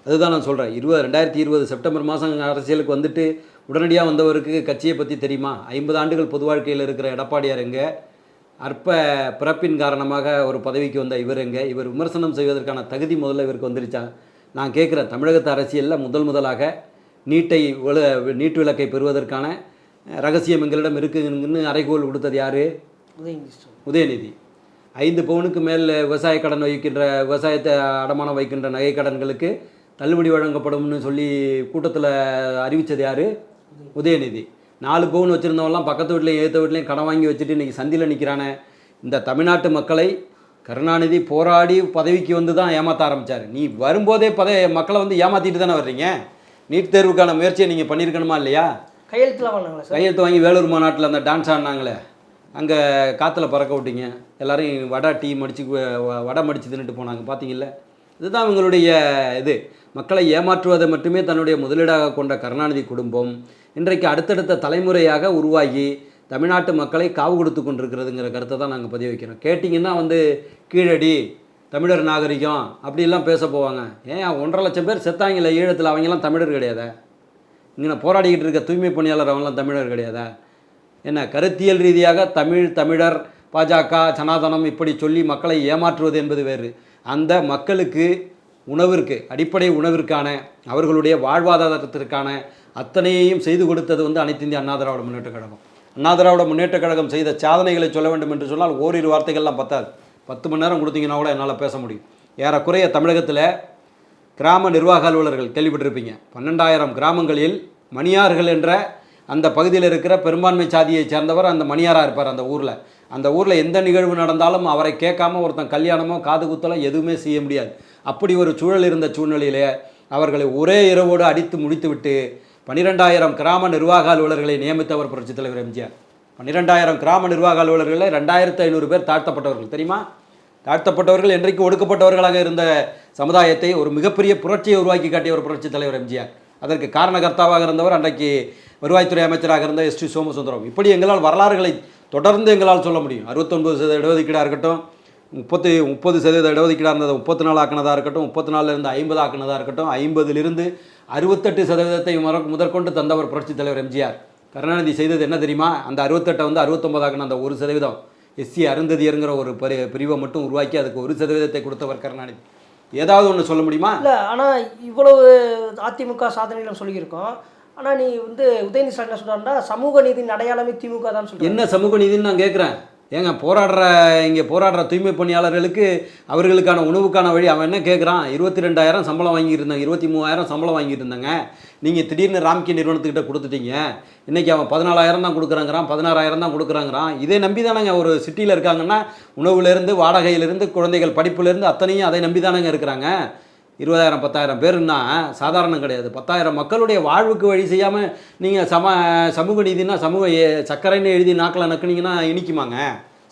அதுதான் நான் சொல்கிறேன் இருபது ரெண்டாயிரத்தி இருபது செப்டம்பர் மாதம் அரசியலுக்கு வந்துட்டு உடனடியாக வந்தவருக்கு கட்சியை பற்றி தெரியுமா? ஐம்பது ஆண்டுகள் பொது வாழ்க்கையில் இருக்கிற எடப்பாடியார் எங்கே? அற்ப பிறப்பின் காரணமாக ஒரு பதவிக்கு வந்த இவர் எங்க? இவர் விமர்சனம் செய்வதற்கான தகுதி முதல்ல இவருக்கு வந்துருச்சா? நான் கேட்குறேன் தமிழகத்து அரசியலில் முதல் முதலாக நீட்டை விள நீட்டு விளக்கை பெறுவதற்கான ரகசியம் எங்களிடம் இருக்குன்னு அறைகோல் கொடுத்தது யார்? உதயநிதி ஐந்து பவுனுக்கு மேல் விவசாய கடன் வைக்கின்ற விவசாயத்தை அடமானம் வைக்கின்ற நகை கடன்களுக்கு தள்ளுபடி வழங்கப்படும்னு சொல்லி கூட்டத்தில் அறிவித்தது யார்? உதயநிதி. நாலு பவுன் வச்சுருந்தவங்களாம் பக்கத்து வீட்லையும் ஏற்ற வீட்லையும் கடன் வாங்கி வச்சுட்டு இன்றைக்கி சந்தியில் நிற்கிறானே இந்த தமிழ்நாட்டு மக்களை கருணாநிதி போராடி பதவிக்கு வந்து தான் ஏமாற்ற ஆரம்பித்தார் நீ வரும்போதே பத மக்களை வந்து ஏமாற்றிட்டு தானே வர்றீங்க? நீட் தேர்வுக்கான முயற்சியை நீங்கள் பண்ணியிருக்கணுமா இல்லையா? கையெழுத்துலாம் வாங்கினாங்களா கையெழுத்து வாங்கி வேலூர் மாநாட்டில் அந்த டான்ஸ் ஆடினாங்களே. அங்கே காற்றுல பறக்க விட்டீங்க. எல்லாரையும் வடை டீ வ- வடை மடித்து தின்னுட்டு போனாங்க. பார்த்தீங்கல்ல இதுதான் அவங்களுடைய இது. மக்களை ஏமாற்றுவதை மட்டுமே தன்னுடைய முதலீடாக கொண்ட கருணாநிதி குடும்பம் இன்றைக்கு அடுத்தடுத்த தலைமுறையாக உருவாகி தமிழ்நாட்டு மக்களை காவு கொடுத்து கொண்டிருக்கிறதுங்கிற கருத்தை தான் நாங்கள் பதிவு வைக்கிறோம். கேட்டிங்கன்னா வந்து கீழடி தமிழர் நாகரிகம் அப்படிலாம் பேச போவாங்க. ஏன் ஒன்றரை லட்சம் பேர் செத்தாங்கல்ல ஈழத்தில் அவங்கெல்லாம் தமிழர் கிடையாதா? இங்கே போராடிக்கிட்டு இருக்க தூய்மை பணியாளர் அவங்களாம் தமிழர் கிடையாதா? என்ன கருத்தியல் ரீதியாக தமிழ் தமிழர் பாஜக சனாதனம் இப்படி சொல்லி மக்களை ஏமாற்றுவது என்பது வேறு. அந்த மக்களுக்கு உணவிற்கு அடிப்படை உணவிற்கான அவர்களுடைய வாழ்வாதாரத்திற்கான அத்தனையையும் செய்து கொடுத்தது வந்து அனைத்து இந்திய அண்ணா திராவிட முன்னேற்ற கழகம். அண்ணா திராவிட முன்னேற்ற கழகம் செய்த சாதனைகளை சொல்ல வேண்டும் என்று சொன்னால் ஓரிரு வார்த்தைகள்லாம் பத்தாது. பத்து மணி நேரம் கொடுத்தீங்கன்னா கூட என்னால் பேச முடியும். ஏறக்குறைய தமிழகத்தில் கிராம நிர்வாக அலுவலர்கள் கேள்விப்பட்டிருப்பீங்க. பன்னெண்டாயிரம் கிராமங்களில் மணியார்கள் என்ற அந்த பகுதியில் இருக்கிற பெரும்பான்மை சாதியைச் சேர்ந்தவர் அந்த மணியாராக இருப்பார் அந்த ஊரில். அந்த ஊரில் எந்த நிகழ்வு நடந்தாலும் அவரை கேட்காம ஒருத்தன் கல்யாணமோ காது குத்தலோ எதுவுமே செய்ய முடியாது. அப்படி ஒரு சூழல் இருந்த சூழ்நிலையிலே அவர்களை ஒரே இரவோடு அடித்து முடித்துவிட்டு பன்னிரெண்டாயிரம் கிராம நிர்வாக அலுவலர்களை நியமித்தவர் புரட்சித் தலைவர் எம்ஜிஆர். பன்னிரெண்டாயிரம் கிராம நிர்வாக அலுவலர்களில் ரெண்டாயிரத்து ஐநூறு பேர் தாழ்த்தப்பட்டவர்கள். தெரியுமா? தாழ்த்தப்பட்டவர்கள் என்றைக்கு ஒடுக்கப்பட்டவர்களாக இருந்த சமுதாயத்தை ஒரு மிகப்பெரிய புரட்சியை உருவாக்கி காட்டிய ஒரு புரட்சித் தலைவர் எம்ஜிஆர். அதற்கு காரணகர்த்தாவாக இருந்தவர் அன்றைக்கு வருவாய்த்துறை அமைச்சராக இருந்த எஸ் டி சோமசுந்தரம். இப்படி எங்களால் வரலாறுகளை தொடர்ந்து எங்களால் சொல்ல முடியும். அறுபத்தொன்பது சதவீத இடஒதுக்கீடாக இருக்கட்டும் முப்பத்தி முப்பது சதவீத இடஒதுக்கீடாக இருந்தது முப்பத்தி நாலு ஆக்கினதாக இருக்கட்டும் முப்பத்தி நாலுலேருந்து ஐம்பது ஆக்கினதாக இருக்கட்டும் ஐம்பதுலேருந்து அறுபத்தெட்டு சதவீதத்தை முற- முதற்கொண்டு தந்தவர் புரட்சித் தலைவர் எம்ஜிஆர். கருணாநிதி செய்தது என்ன தெரியுமா? அந்த அறுபத்தெட்டை வந்து அறுபத்தொன்பது அந்த ஒரு சதவீதம். எஸ்சி அருந்ததியருங்கிற ஒரு பரி பிரிவை மட்டும் உருவாக்கி அதுக்கு ஒரு சதவீதத்தை கொடுத்தவர் கருணாநிதி. ஏதாவது ஒன்று சொல்ல முடியுமா? இல்லை ஆனால் இவ்வளவு அதிமுக சாதனைகளை சொல்லியிருக்கோம். ஆனால் நீ வந்து உதயநிதி ஸ்டாலின் என்ன சொல்றாருன்னா சமூக நீதியின் அடையாளமே திமுக தான் சொல்கிறேன் என்ன சமூக நீதின்னு நான் கேட்குறேன் ஏங்க போராடுற இங்கே போராடுற தூய்மை பணியாளர்களுக்கு அவர்களுக்கான உணவுக்கான வழி அவன் என்ன கேட்குறான் இருபத்தி ரெண்டாயிரம் சம்பளம் வாங்கிட்டு இருந்தாங்க இருபத்தி மூவாயிரம் சம்பளம் வாங்கிட்டு இருந்தாங்க நீங்கள் திடீர்னு ராம்கி நிறுவனத்துக்கிட்ட கொடுத்துட்டீங்க. இன்றைக்கி அவன் பதினாலாயிரம் தான் கொடுக்குறாங்கிறான் பதினாறாயிரம் தான் கொடுக்குறாங்கிறான். இதை நம்பி தானங்க ஒரு சிட்டியில் இருக்காங்கன்னா உணவுலேருந்து வாடகையிலேருந்து குழந்தைகள் படிப்புலேருந்து அத்தனையும் அதை நம்பி தானங்க இருக்கிறாங்க. இருபதாயிரம் பத்தாயிரம் பேருன்னா சாதாரணம் கிடையாது. பத்தாயிரம் மக்களுடைய வாழ்வுக்கு வழி செய்யாமல் நீங்கள் சம சமூக நீதினா சமூக சர்க்கரைன்னு எழுதி நாக்கில் நக்குனீங்கன்னா இனிக்குமாங்க?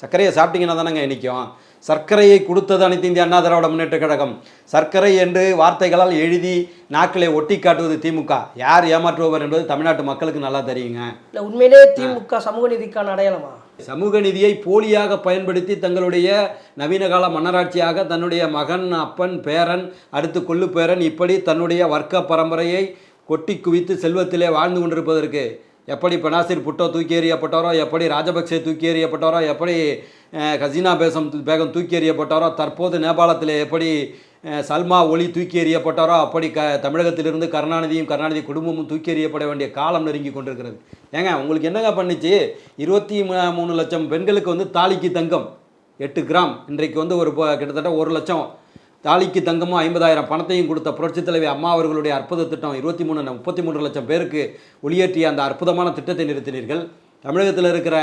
சர்க்கரையை சாப்பிட்டீங்கன்னா தானேங்க இனிக்கும். சர்க்கரையை கொடுத்தது அனைத்து இந்திய அண்ணா திராவிட முன்னேற்ற கழகம். சர்க்கரை என்று வார்த்தைகளால் எழுதி நாக்களை ஒட்டி காட்டுவது திமுக. யார் ஏமாற்றுபவர் என்பது தமிழ்நாட்டு மக்களுக்கு நல்லா தெரியுங்க. இல்லை உண்மையிலே திமுக சமூக நீதிக்கான அடையாளமா? சமூக நிதியை போலியாக பயன்படுத்தி தங்களுடைய நவீன கால மன்னராட்சியாக தன்னுடைய மகன் அப்பன் பேரன் அடுத்து கொள்ளு பேரன் இப்படி தன்னுடைய வர்க்க பரம்பரையை கொட்டி குவித்து செல்வத்திலே வாழ்ந்து கொண்டிருப்பதற்கு எப்படி பெனாசிர் புட்டோ தூக்கி எறியப்பட்டாரோ எப்படி ராஜபக்சே தூக்கி எறியப்பட்டாரோ எப்படி ஹசீனா பேகம் பேகம் தூக்கி எறியப்பட்டாரோ தற்போது நேபாளத்தில் எப்படி சல்மா ஒளி தூக்கி எறியப்பட்டாரோ அப்படி க தமிழகத்திலிருந்து கருணாநிதியும் கருணாநிதி குடும்பமும் தூக்கி எறியப்பட வேண்டிய காலம் நெருங்கி கொண்டிருக்கிறது. ஏங்க உங்களுக்கு என்னங்க பண்ணுச்சு? இருபத்தி மூணு லட்சம் பெண்களுக்கு வந்து தாலிக்கு தங்கம். எட்டு கிராம். இன்றைக்கு வந்து ஒரு கிட்டத்தட்ட ஒரு லட்சம். தாலிக்கு தங்கமும் ஐம்பதாயிரம் பணத்தையும் கொடுத்த புரட்சித் தலைவி அம்மா அவர்களுடைய அற்புத திட்டம் இருபத்தி மூணு முப்பத்தி மூன்று லட்சம் பேருக்கு ஒளியேற்றிய அந்த அற்புதமான திட்டத்தை நிறுத்தினீர்கள். தமிழகத்தில் இருக்கிற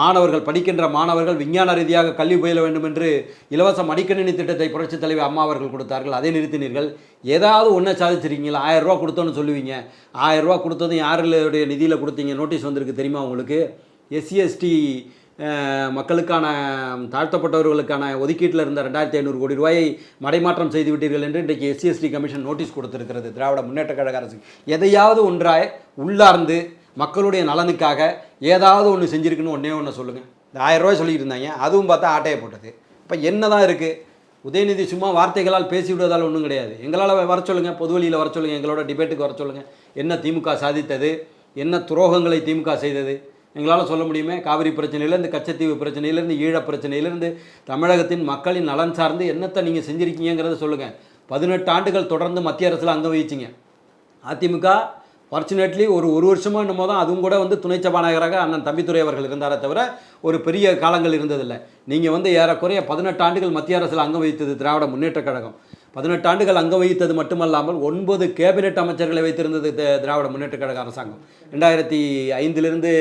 மாணவர்கள் படிக்கின்ற மாணவர்கள் விஞ்ஞான ரீதியாக கல்வி பயில வேண்டும் என்று இலவச மடிக்கணினி திட்டத்தை புரட்சித் தலைவி அம்மா அவர்கள் கொடுத்தார்கள். அதை நிறுத்தினீர்கள். ஏதாவது ஒன்றை சாதிச்சிருக்கீங்களா? ஆயிரம் ரூபா கொடுத்தோன்னு சொல்லுவீங்க. ஆயிரம் ரூபா கொடுத்ததும் யாருடைய நிதியில் கொடுத்தீங்க? நோட்டீஸ் வந்திருக்கு தெரியுமா உங்களுக்கு? எஸ்சிஎஸ்டி மக்களுக்கான தாழ்த்தப்பட்டவர்களுக்கான ஒதுக்கீட்டில் இருந்த ரெண்டாயிரத்தி ஐநூறு கோடி ரூபாயை மடைமாற்றம் செய்து விட்டீர்கள் என்று இன்றைக்கு எஸ்சிஎஸ்டி கமிஷன் நோட்டீஸ் கொடுத்துருக்கிறது. திராவிட முன்னேற்ற கழக அரசு. எதையாவது ஒன்றாய் உள்ளார்ந்து மக்களுடைய நலனுக்காக ஏதாவது ஒன்று செஞ்சுருக்குன்னு ஒன்றே ஒன்று சொல்லுங்கள் இந்த ஆயிரம் ரூபாய் சொல்லிட்டு இருந்தாங்க. அதுவும் பார்த்தா ஆட்டையை போட்டது. இப்போ என்ன தான் இருக்குது உதயநிதி சும்மா வார்த்தைகளால் பேசி விடுவதால் ஒன்றும் கிடையாது. எங்களால் வர சொல்லுங்கள் பொது வழியில் வர சொல்லுங்கள் எங்களோட டிபேட்டுக்கு வர சொல்லுங்கள் என்ன திமுக சாதித்தது? என்ன துரோகங்களை திமுக செய்தது? எங்களால் சொல்ல முடியுமே? காவிரி பிரச்சனையிலேருந்து கச்சத்தீவு பிரச்சனையிலேருந்து ஈழப் பிரச்சனையிலேருந்து தமிழகத்தின் மக்களின் நலன் சார்ந்து என்னத்தை நீங்கள் செஞ்சுருக்கீங்கிறத சொல்லுங்கள் பதினெட்டு ஆண்டுகள் தொடர்ந்து மத்திய அரசில் அங்கே வகிச்சிங்க. அதிமுக ஃபார்ச்சுனேட்லி ஒரு ஒரு வருஷமாக என்னமோ தான் அதுவும் கூட வந்து துணை சபாநாயகராக அண்ணன் தம்பித்துறை அவர்கள் இருந்தாரே தவிர ஒரு பெரிய காலங்கள் இருந்ததில்லை. நீங்கள் வந்து ஏறக்குறைய பதினெட்டு ஆண்டுகள் மத்திய அரசில் அங்கம் வகித்தது திராவிட முன்னேற்றக் கழகம். பதினெட்டு ஆண்டுகள் அங்கம் வகித்தது மட்டுமல்லாமல் ஒன்பது கேபினெட் அமைச்சர்களை வைத்திருந்தது திராவிட முன்னேற்றக் கழக அரசாங்கம். ரெண்டாயிரத்தி ஐந்திலிருந்து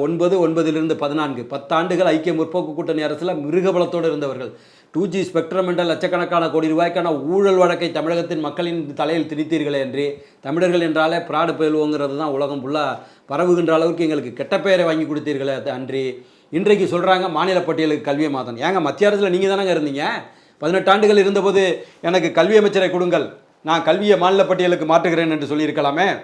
ஒன்பது ஒன்பதிலிருந்து பதினான்கு. பத்தாண்டுகள் ஐக்கிய முற்போக்கு கூட்டணி அரசில் மிருகபலத்தோடு இருந்தவர்கள். டூ ஜி ஸ்பெக்ட்ரம் என்ற லட்சக்கணக்கான கோடி ரூபாய்க்கான ஊழல் வழக்கை தமிழகத்தின் மக்களின் தலையில் திணித்தீர்களே என்று தமிழர்கள் என்றாலே பிராடு பயில்வோங்கிறது தான் உலகம் ஃபுல்லாக பரவுகின்ற அளவுக்கு எங்களுக்கு கெட்ட பெயரை வாங்கி கொடுத்தீர்களே அது அன்றி. இன்றைக்கு சொல்கிறாங்க மாநில பட்டியலுக்கு கல்வி மாதம் ஏங்க மத்திய அரசில் நீங்கள் தானங்க இருந்தீங்க? பதினெட்டு ஆண்டுகள் இருந்தபோது எனக்கு கல்வி அமைச்சரை கொடுங்கள். நான் கல்வியை மாநில பட்டியலுக்கு மாற்றுகிறேன் என்று சொல்லியிருக்கலாமே?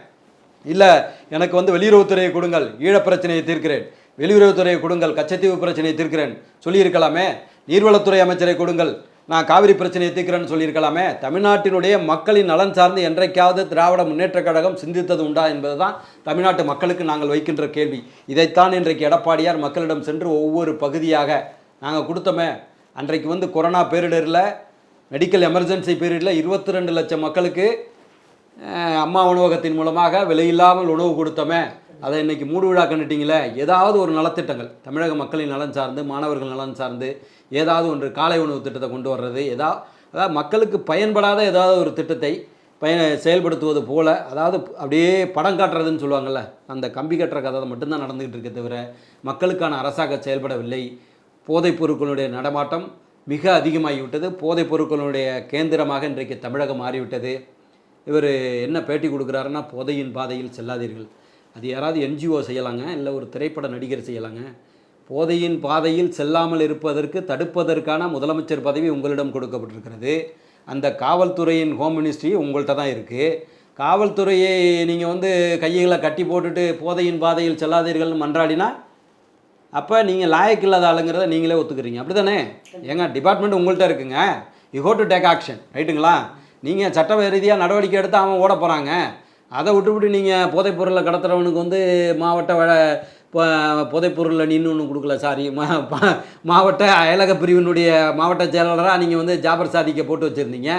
இல்லை எனக்கு வந்து வெளியுறவுத்துறையை கொடுங்கள். ஈழப் பிரச்சனையை தீர்க்கிறேன். வெளியுறவுத்துறையை கொடுங்கள். கச்சத்தீவு பிரச்சனையை தீர்க்கிறேன். சொல்லியிருக்கலாமே? நீர்வளத்துறை அமைச்சரை கொடுங்கள். நான் காவிரி பிரச்சனையை தீர்க்கிறேன்னு சொல்லியிருக்கலாமே. தமிழ்நாட்டினுடைய மக்களின் நலன் சார்ந்து என்றைக்காவது திராவிட முன்னேற்றக் கழகம் சிந்தித்தது உண்டா என்பதுதான் தமிழ்நாட்டு மக்களுக்கு நாங்கள் வைக்கின்ற கேள்வி. இதைத்தான் இன்றைக்கு எடப்பாடியார் மக்களிடம் சென்று ஒவ்வொரு பகுதியாக நாங்கள் கொடுத்தோமே. அன்றைக்கு வந்து கொரோனா பேரிடரில் மெடிக்கல் எமர்ஜென்சி பீரியடில் இருபத்தி ரெண்டு லட்சம் மக்களுக்கு அம்மா உணவகத்தின் மூலமாக விலையில்லாமல் உணவு கொடுத்தோமே. அதை இன்னைக்கு மூடு விழா கண்டுட்டிங்களே? ஏதாவது ஒரு நலத்திட்டங்கள். தமிழக மக்களின் நலன் சார்ந்து மாணவர்கள் நலன் சார்ந்து ஏதாவது ஒன்று காலை உணவு திட்டத்தை கொண்டு வர்றது ஏதா அதாவது மக்களுக்கு பயன்படாத ஏதாவது ஒரு திட்டத்தை பயன செயல்படுத்துவது போல் அதாவது அப்படியே படம் காட்டுறதுன்னு சொல்லுவாங்கள்ல அந்த கம்பி கட்டுற கதை மட்டும்தான் நடந்துக்கிட்டு இருக்கே தவிர மக்களுக்கான அரசாக செயல்படவில்லை. போதைப் பொருட்களுடைய நடமாட்டம் மிக அதிகமாகிவிட்டது. போதைப் பொருட்களுடைய கேந்திரமாக இன்றைக்கு தமிழகம் மாறிவிட்டது. இவர் என்ன பேட்டி கொடுக்குறாருன்னா போதையின் பாதையில் செல்லாதீர்கள். அது யாராவது என்ஜிஓ செய்யலாங்க இல்லை ஒரு திரைப்பட நடிகர் செய்யலாங்க. போதையின் பாதையில் செல்லாமல் இருப்பதற்கு தடுப்பதற்கான முதலமைச்சர் பதவி உங்களிடம் கொடுக்கப்பட்டிருக்கிறது. அந்த காவல்துறையின் ஹோம் மினிஸ்ட்ரி உங்கள்கிட்ட தான் இருக்குது காவல்துறையை நீங்கள் வந்து கைகளை கட்டி போட்டுட்டு போதையின் பாதையில் செல்லாதீர்கள்னு மன்றாடினா அப்போ நீங்கள் லாயக்கு இல்லாத ஆளுங்கிறத நீங்களே ஒத்துக்கிறீங்க. அப்படி தானே ஏங்க டிபார்ட்மெண்ட் உங்கள்கிட்ட இருக்குங்க. யூ ஹோ டு டேக் ஆக்ஷன் ரைட்டுங்களா? நீங்கள் சட்ட ரீதியாக நடவடிக்கை எடுத்து அவன் ஓட போகிறாங்க அதை விட்டுவிட்டு நீங்கள் போதைப்பொருளை கடத்துறவனுக்கு வந்து மாவட்ட வழ ப- போதைப் நின்று ஒன்று கொடுக்கல சாரி. மா ப- மாவட்ட அயலக பிரிவினுடைய மாவட்ட செயலாளராக நீங்கள் வந்து ஜாபர் சாதிக்க போட்டு வச்சுருந்தீங்க.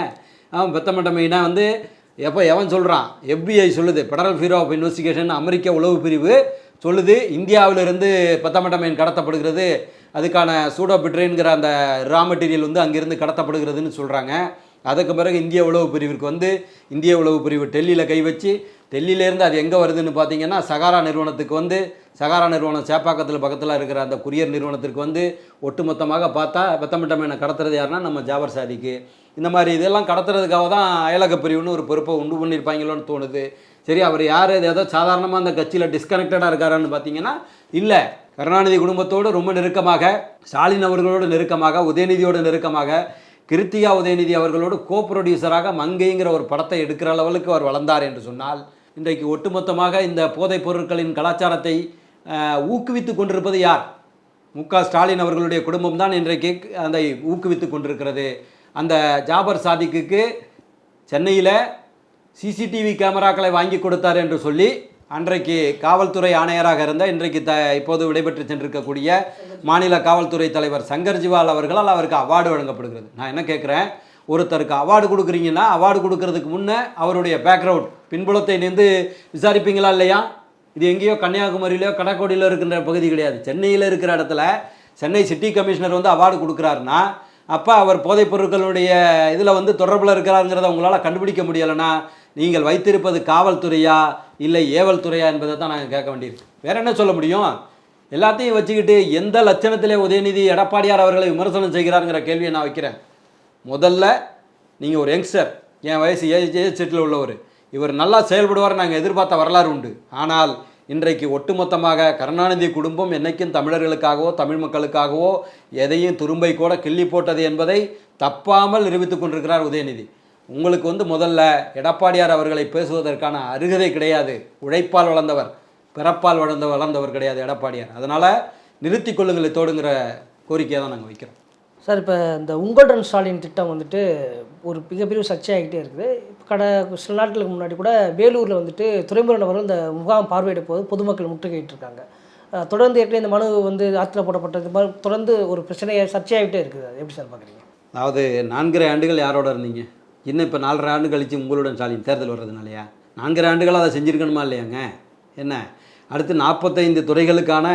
அவன் பெத்தமட்ட மெயினாக வந்து எப்போ எவன் சொல்கிறான் எஃபிஐ சொல்லுது. ஃபெடரல் பியூரோ ஆஃப் இன்வெஸ்டிகேஷன் அமெரிக்க உளவு பிரிவு சொல்லுது. இந்தியாவிலிருந்து பெத்தமட்ட மெயின் கடத்தப்படுகிறது. அதுக்கான சூடோபிட்ரேன்கிற அந்த ரா மெட்டீரியல் வந்து அங்கேருந்து கடத்தப்படுகிறதுன்னு சொல்கிறாங்க அதுக்கு பிறகு இந்திய உளவு பிரிவிற்கு வந்து இந்திய உளவு பிரிவு டெல்லியில் கை வச்சு டெல்லியிலேருந்து அது எங்கே வருதுன்னு பார்த்தீங்கன்னா சகாரா நிறுவனத்துக்கு வந்து சகாரா நிறுவனம் சேப்பாக்கத்தில் பக்கத்தில் இருக்கிற அந்த குரியர் நிறுவனத்திற்கு வந்து ஒட்டுமொத்தமாக பார்த்தா வெத்தமிட்டமேனை கடத்துறது யாருன்னா நம்ம ஜாபர் சாதிக்கு. இந்த மாதிரி இதெல்லாம் கடத்துறதுக்காக தான் அயலக பிரிவுன்னு ஒரு பொறுப்பை உண்டு பண்ணியிருப்பாங்களோன்னு தோணுது. சரி அவர் யார்? ஏதோ சாதாரணமாக அந்த கட்சியில் டிஸ்கனெக்டடாக இருக்காரான்னு பார்த்தீங்கன்னா இல்லை. கருணாநிதி குடும்பத்தோடு ரொம்ப நெருக்கமாக ஸ்டாலின் அவர்களோடு நெருக்கமாக உதயநிதியோடு நெருக்கமாக கிருத்திகா உதயநிதி அவர்களோடு கோ ப்ரொடியூசராக மங்கைங்கிற ஒரு படத்தை எடுக்கிற லெவலுக்கு அவர் வளர்ந்தார் என்று சொன்னால் இன்றைக்கு ஒட்டுமொத்தமாக இந்த போதைப் பொருட்களின் கலாச்சாரத்தை ஊக்குவித்து கொண்டிருப்பது யார்? மு க ஸ்டாலின் அவர்களுடைய குடும்பம் தான் இன்றைக்கு அதை ஊக்குவித்து கொண்டிருக்கிறது. அந்த ஜாபர் சாதிக்குக்கு சென்னையில் சிசிடிவி கேமராக்களை வாங்கி கொடுத்தார் என்று சொல்லி அன்றைக்கு காவல்துறை ஆணையராக இருந்த இன்றைக்கு த இப்போது விடைபெற்று சென்றிருக்கக்கூடிய மாநில காவல்துறை தலைவர் சங்கர் ஜிவால் அவர்களால் அவருக்கு அவார்டு வழங்கப்படுகிறது. நான் என்ன கேட்குறேன் ஒருத்தருக்கு அவார்டு கொடுக்குறீங்கன்னா அவார்டு கொடுக்கறதுக்கு முன்னே அவருடைய பேக்ரவுண்ட் பின்புலத்தை நின்று விசாரிப்பீங்களா இல்லையா? இது எங்கேயோ கன்னியாகுமரியிலையோ கடற்கோடியிலோ இருக்கின்ற பகுதி கிடையாது. சென்னையில் இருக்கிற இடத்துல சென்னை சிட்டி கமிஷனர் வந்து அவார்டு கொடுக்குறாருன்னா அப்போ அவர் போதைப் பொருட்களுடைய இதில் வந்து தொடர்பில் இருக்கிறாருங்கிறத உங்களால் கண்டுபிடிக்க முடியலைன்னா நீங்கள் வைத்திருப்பது காவல்துறையா? இல்லை ஏவல் துறையா என்பதை தான் நாங்கள் கேட்க வேண்டியிருக்கு. வேற என்ன சொல்ல முடியும்? எல்லாத்தையும் வச்சுக்கிட்டு எந்த லட்சணத்திலே உதயநிதி எடப்பாடியார் அவர்களை விமர்சனம் செய்கிறாருங்கிற கேள்வியை நான் வைக்கிறேன். முதல்ல நீங்கள் ஒரு யங்ஸ்டர் என் வயசு ஏஜ் ஏஜ் செட்டில் உள்ளவர். இவர் நல்லா செயல்படுவார் நாங்கள் எதிர்பார்த்த வரலாறு உண்டு. ஆனால் இன்றைக்கு ஒட்டுமொத்தமாக கருணாநிதி குடும்பம் என்றைக்கும் தமிழர்களுக்காகவோ தமிழ் மக்களுக்காகவோ எதையும் துரும்பை கூட கிள்ளி போட்டது என்பதை தப்பாமல் நிரூபித்துக் கொண்டிருக்கிறார் உதயநிதி. உங்களுக்கு வந்து முதல்ல எடப்பாடியார் அவர்களை பேசுவதற்கான அருகதை கிடையாது. உழைப்பால் வளர்ந்தவர் பிறப்பால் வளர்ந்த வளர்ந்தவர் கிடையாது எடப்பாடியார். அதனால் நிறுத்திக் கொள்ளுங்களை தோடுங்கிற கோரிக்கையை தான் நாங்கள் வைக்கிறோம். சார் இப்போ இந்த உங்களுடன் ஸ்டாலின் திட்டம் வந்துட்டு ஒரு மிகப்பெரிய சர்ச்சையாகிட்டே இருக்குது. இப்போ கட சில நாட்களுக்கு முன்னாடி கூட வேலூரில் வந்துட்டு துறைமுக நபர்கள் இந்த முகாம் பார்வையிட போது பொதுமக்கள் முற்றுகையிட்டு இருக்காங்க. தொடர்ந்து ஏற்கனவே இந்த மனு வந்து ஆற்றில் போடப்பட்டது. மாதிரி தொடர்ந்து ஒரு பிரச்சனையை சர்ச்சையாகிட்டே இருக்குது. அது எப்படி சார் பார்க்குறீங்க அதாவது நான்கரை ஆண்டுகள் யாரோட இருந்தீங்க? இன்னும் இப்போ நாலரை ஆண்டு கழித்து உங்களுடன் ஸ்டாலின் தேர்தல் வர்றதுனாலயா? நான்கரை ஆண்டுகள் அதை செஞ்சுருக்கணுமா இல்லையாங்க? என்ன? அடுத்து நாற்பத்தைந்து துறைகளுக்கான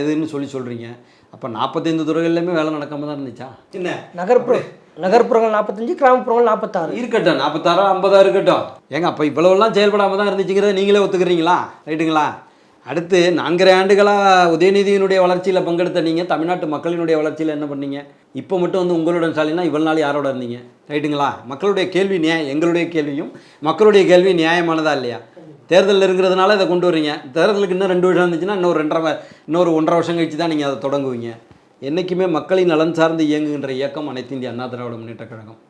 இதுன்னு சொல்லி சொல்கிறீங்க அப்போ நாற்பத்தைந்து துறைகள்லையுமே வேலை நடக்காம தான் இருந்துச்சா? என்ன? நகர்ப்புற நகர்ப்புறங்கள் நாற்பத்தஞ்சு கிராமப்புறங்கள் நாற்பத்தாறு இருக்கட்டும் நாற்பத்தாறோ ஐம்பதா இருக்கட்டும். ஏங்க அப்போ இவ்வளவெல்லாம் செயல்படாமல் தான் இருந்துச்சுங்கிறத நீங்களே ஒத்துக்கிறீங்களா? ரைட்டுங்களா? அடுத்து நான்கரை ஆண்டுகளாக உதயநிதியினுடைய வளர்ச்சியில் பங்கெடுத்த நீங்கள் தமிழ்நாட்டு மக்களினுடைய வளர்ச்சியில் என்ன பண்ணீங்க? இப்போ மட்டும் வந்து உங்களுடன் ஸ்டாலினா இவ்வளோ நாள் யாரோட இருந்தீங்க? ரைட்டுங்களா? மக்களுடைய கேள்வி நியாயம் எங்களுடைய கேள்வியும் மக்களுடைய கேள்வி நியாயமானதா இல்லையா? தேர்தலில் இருக்கிறதுனால இதை கொண்டு வர்றீங்க தேர்தலுக்கு இன்னும் ரெண்டு வருஷம் இருந்துச்சுன்னா இன்னொரு ரெண்டரை இன்னொரு ஒன்றரை வருஷம் கழிச்சு தான் நீங்கள் அதை தொடங்குவீங்க. என்றைக்குமே மக்களின் நலன் சார்ந்து இயங்குகின்ற இயக்கம் அனைத்து இந்திய அண்ணா திராவிட முன்னேற்ற கழகம்.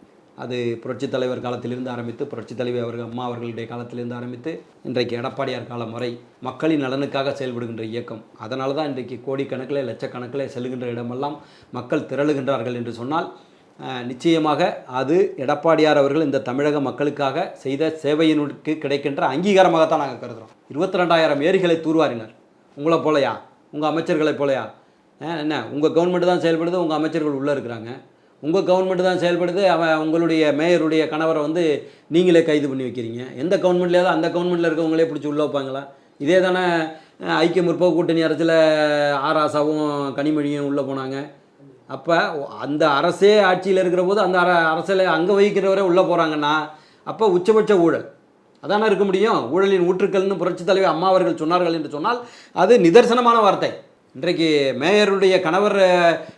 அது புரட்சித் தலைவர் காலத்திலிருந்து ஆரம்பித்து புரட்சித் தலைவர் அவர்கள் அம்மா அவர்களுடைய காலத்திலிருந்து ஆரம்பித்து இன்றைக்கு எடப்பாடியார் காலம் வரை மக்களின் நலனுக்காக செயல்படுகின்ற இயக்கம். அதனால தான் இன்றைக்கு கோடிக்கணக்கில் லட்சக்கணக்கில் செல்கின்ற இடமெல்லாம் மக்கள் திரளுகின்றார்கள் என்று சொன்னால் நிச்சயமாக அது எடப்பாடியார் அவர்கள் இந்த தமிழக மக்களுக்காக செய்த சேவையினுக்கு கிடைக்கின்ற அங்கீகாரமாகத்தான் நாங்கள் கருதுகிறோம் இருபத்தி ரெண்டாயிரம் ஏரிகளை தூர்வாரினர். உங்களை போலையா? உங்கள் அமைச்சர்களை போலையா? என்ன? உங்கள் கவர்மெண்ட் தான் செயல்படுது உங்கள் அமைச்சர்கள் உள்ளே இருக்கிறாங்க. உங்கள் கவர்மெண்ட் தான் செயல்படுது. அவன் உங்களுடைய மேயருடைய கணவரை வந்து நீங்களே கைது பண்ணி வைக்கிறீங்க. எந்த கவர்மெண்ட்லேயாவது அந்த கவர்மெண்ட்டில் இருக்கவங்களே பிடிச்சி உள்ளே வைப்பாங்களா? இதே தானே ஐக்கிய முற்போக்கு கூட்டணி அரசில் ஆர் ஆசாவும் கனிமொழியும் உள்ளே போனாங்க. அப்போ அந்த அரசே ஆட்சியில் இருக்கிற போது அந்த அர அரசில் அங்கே வகிக்கிறவரே உள்ளே போகிறாங்கன்னா அப்போ உச்சபட்ச ஊழல். அதானே இருக்க முடியும்? ஊழலின் ஊற்றுக்கள்னு புரட்சித் தலைவர் அம்மா அவர்கள் சொன்னார்கள் என்று சொன்னால் அது நிதர்சனமான வார்த்தை. இன்றைக்கு மேயருடைய கணவர்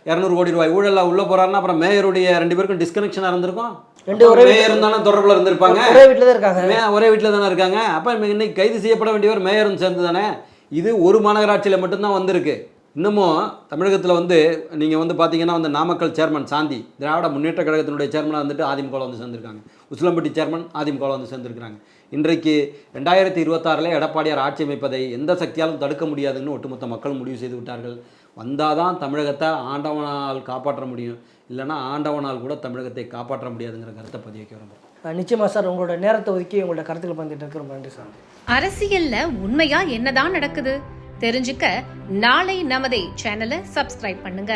இரநூறு கோடி ரூபாய் ஊழலில் உள்ளே போகிறாருன்னா அப்புறம் மேயருடைய ரெண்டு பேருக்கும் டிஸ்கனெக்ஷனாக இருந்திருக்கும்? ரெண்டு ஒரே மேயரும் தானே தொடர்பில் இருந்திருப்பாங்க? ஒரே வீட்டில் தான் இருக்காங்க ஒரே வீட்டில் தானே இருக்காங்க? அப்போ இன்னைக்கு கைது செய்யப்பட வேண்டியவர் மேயரும் சேர்ந்து தானே? இது ஒரு மாநகராட்சியில் மட்டும்தான் வந்திருக்கு. இன்னமும் தமிழகத்தில் வந்து நீங்கள் வந்து பார்த்தீங்கன்னா வந்து நாமக்கல் சேர்மன் சாந்தி திராவிட முன்னேற்ற கழகத்தினுடைய சேர்மனாக வந்துட்டு அதிமுகவில் வந்து சேர்ந்திருக்காங்க. உசிலம்பட்டி சேர்மன் அதிமுகவில் வந்து சேர்ந்திருக்கிறாங்க. இன்றைக்கு ரெண்டாயிரத்தி இருபத்தாறில் எடப்பாடியார் ஆட்சி அமைப்பதை எந்த சக்தியாலும் தடுக்க முடியாதுன்னு ஒட்டுமொத்த மக்கள் முடிவு செய்து விட்டார்கள். வந்தால் தான் தமிழகத்தை ஆண்டவனால் காப்பாற்ற முடியும். இல்லைன்னா ஆண்டவனால் கூட தமிழகத்தை காப்பாற்ற முடியாதுங்கிற கருத்தை பதிய வைக்க விரும்புகிறேன் அஹ் நிச்சயமா சார் உங்களோட நேரத்தை ஒதுக்கி உங்களோட கருத்துக்கள் பந்துட்டு இருக்கு ரொம்ப நன்றி சார். அரசியல்ல உண்மையா என்னதான் நடக்குது? தெரிஞ்சுக்க நாளை நமதே சேனலை சப்ஸ்கிரைப் பண்ணுங்க.